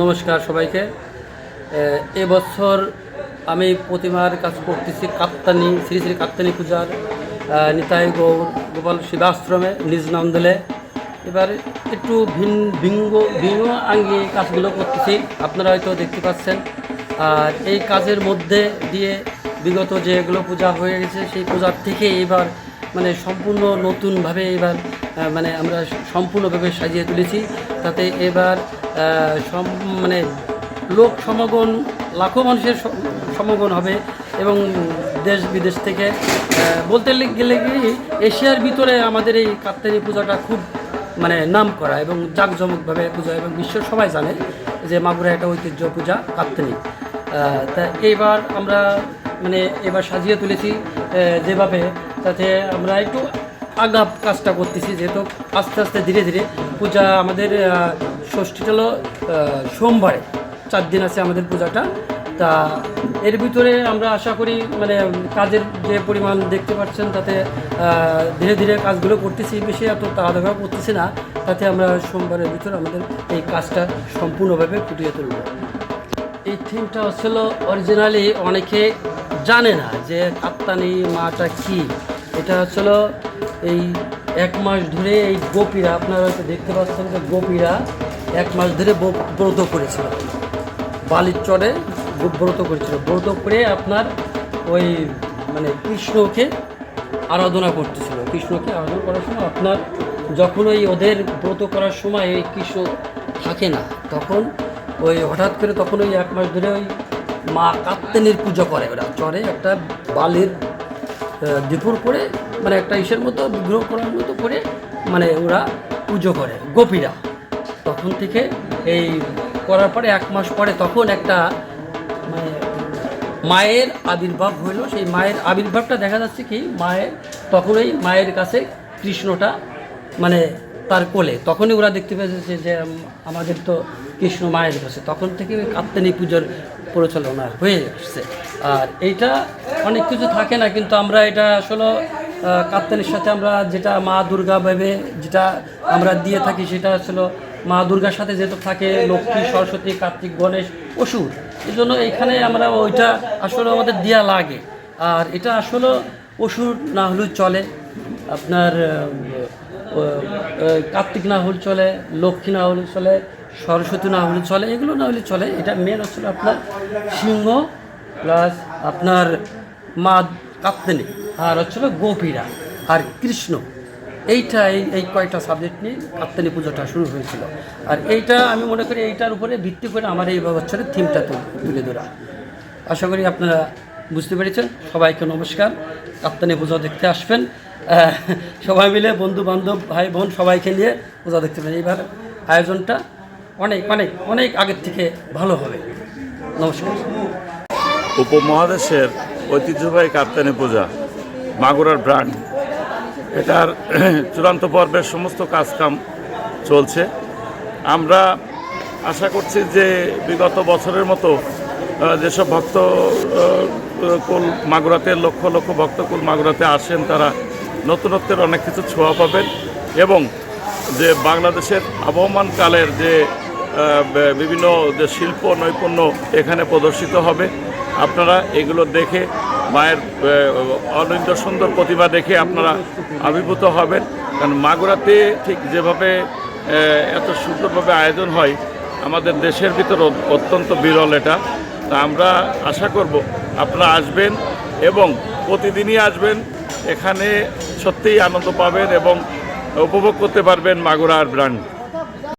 নমস্কার সবাইকে। এবছর আমি প্রতিমার কাজ করতেছি কাপ্তানি, শ্রী শ্রী কাপ্তানি পূজার নিতাই গৌর গোপাল শিবাশ্রমে নিজ নাম দিলে। এবার একটু ভিন, ভিঙ্গ ভিন্ন আঙ্গি কাজগুলো করতেছি, আপনারা হয়তো দেখতে পাচ্ছেন। আর এই কাজের মধ্যে দিয়ে বিগত যেগুলো পূজা হয়ে গেছে, সেই পূজার থেকে এবার মানে সম্পূর্ণ নতুনভাবে এবার মানে আমরা সম্পূর্ণভাবে সাজিয়ে তুলেছি। তাতে এবার মানে লোক সমাগম, লাখো মানুষের সমাগম হবে এবং দেশ বিদেশ থেকে বলতে গেলে কি, এশিয়ার ভিতরে আমাদের এই কাপ্তানি পূজাটা খুব মানে নাম করা এবং জাঁকজমকভাবে পূজা এবং বিশ্বের সবাই জানে যে মাগুরা একটা ঐতিহ্য পূজা কাপ্তানি তা এইবার আমরা মানে এবার সাজিয়ে তুলেছি যেভাবে তাতে আমরা একটু আগাপ কাজটা করতেছি, যেহেতু আস্তে আস্তে ধীরে ধীরে পূজা আমাদের ষষ্ঠীটা হলো সোমবারে। চার দিন আছে আমাদের পূজাটা। তা এর ভিতরে আমরা আশা করি মানে কাজের যে পরিমাণ দেখতে পাচ্ছেন, তাতে ধীরে ধীরে কাজগুলো করতেছি বেশি এত তাড়াতাড়ি করতেছি না। তাতে আমরা সোমবারের ভিতরে আমাদের এই কাজটা সম্পূর্ণভাবে ফুটিয়ে তুলব। এই থিমটা হচ্ছিল অরিজিনালি অনেকে জানে না যে কাপ্তানি মাটা কি। এটা হচ্ছিল এই এক মাস ধরে এই গোপীরা, আপনারা হয়তো দেখতে পাচ্ছেন যে গোপীরা এক মাস ধরে ব্রত করেছিল। বালির চরে ব্রত করেছিল। ব্রত করে আপনার ওই মানে কৃষ্ণকে আরাধনা করতেছিল। কৃষ্ণকে আরাধনা করার সময় আপনার যখন ওই ওদের ব্রত করার সময় এই কৃষ্ণ থাকে না, তখন ওই হঠাৎ করে তখন ওই এক মাস ধরে ওই মা কাত্তেনির পুজো করে। ওরা চরে একটা বালির দুপুর করে মানে একটা ইসের মতো, বিগ্রহ করার মতো করে মানে ওরা পুজো করে, গোপীরা। তখন থেকে এই করার পরে, এক মাস পরে তখন একটা মানে মায়ের আবির্ভাব হইল সেই মায়ের আবির্ভাবটা দেখা যাচ্ছে কি, মায়ের তখন ওই মায়ের কাছে কৃষ্ণটা মানে তার কোলে। তখনই ওরা দেখতে পেয়েছে যে আমাদের তো কৃষ্ণ মায়ের কাছে। তখন থেকে ওই পুজোর প্রচলনা হয়ে আসছে। আর এইটা অনেক কিছু থাকে না, কিন্তু আমরা এটা আসলে কাপ্তানির সাথে আমরা যেটা মা দুর্গা ভেবে যেটা আমরা দিয়ে থাকি সেটা আসলে মা দুর্গার সাথে যেটা থাকে, লক্ষ্মী, সরস্বতী, কার্তিক, গণেশ, অসুর এই জন্য এখানে আমরা ওইটা আসলে আমাদের দেয়া লাগে। আর এটা আসলে অসুর না হলেও চলে, আপনার কার্তিক না হলে চলে, লক্ষ্মী না হলে চলে সরস্বতী না হলে চলে, এগুলো না হলে চলে। এটা মেন হচ্ছিল আপনার সিংহ প্লাস আপনার মা কাপ্তেনি, আর হচ্ছিল গোপীরা, আর কৃষ্ণ। এইটা এই কয়টা সাবজেক্ট নিয়ে কাপ্তানি পুজোটা শুরু হয়েছিল। আর এইটা আমি মনে করি এইটার উপরে ভিত্তি করে আমার এই বছরের থিমটা তুল- ধরা। আশা করি আপনারা বুঝতে পেরেছেন। সবাইকে নমস্কার। কাপ্তানি পুজো দেখতে আসবেন। সবাই মিলে বন্ধু বান্ধব ভাই বোন সবাইকে নিয়ে পূজা দেখতে পাবেন এইবার আয়োজনটা অনেক অনেক অনেক আগের থেকে ভালো হবে। নমস্কার। উপমহাদেশের ঐতিহ্যবাহী কাপ্তানি পূজা, মাগুরার ব্র্যান্ড এটার চূড়ান্ত পর্বের সমস্ত কাজকাম চলছে। আমরা আশা করছি যে বিগত বছরের মতো যেসব ভক্ত কুল মাগুরাতে, লক্ষ লক্ষ ভক্তকুল মাগুরাতে আসেন, তারা নতুনত্বের অনেক কিছু ছোঁয়া পাবেন এবং যে বাংলাদেশের আবহমান কালের যে বিভিন্ন যে শিল্প, নৈপুণ্য এখানে প্রদর্শিত হবে। আপনারা এগুলো দেখে মায়ের অনিন্দ সুন্দর প্রতিভা দেখে আপনারা আবির্ভূত হবেন। কারণ মাগুরাতে ঠিক যেভাবে এত সুন্দরভাবে আয়োজন হয়, আমাদের দেশের ভিতর অত্যন্ত বিরল এটা। তা আমরা আশা করব আপনারা আসবেন এবং প্রতিদিনই আসবেন, এখানে সত্যিই আনন্দ পাবেন এবং উপভোগ করতে পারবেন মাগুরার ব্র্যান্ড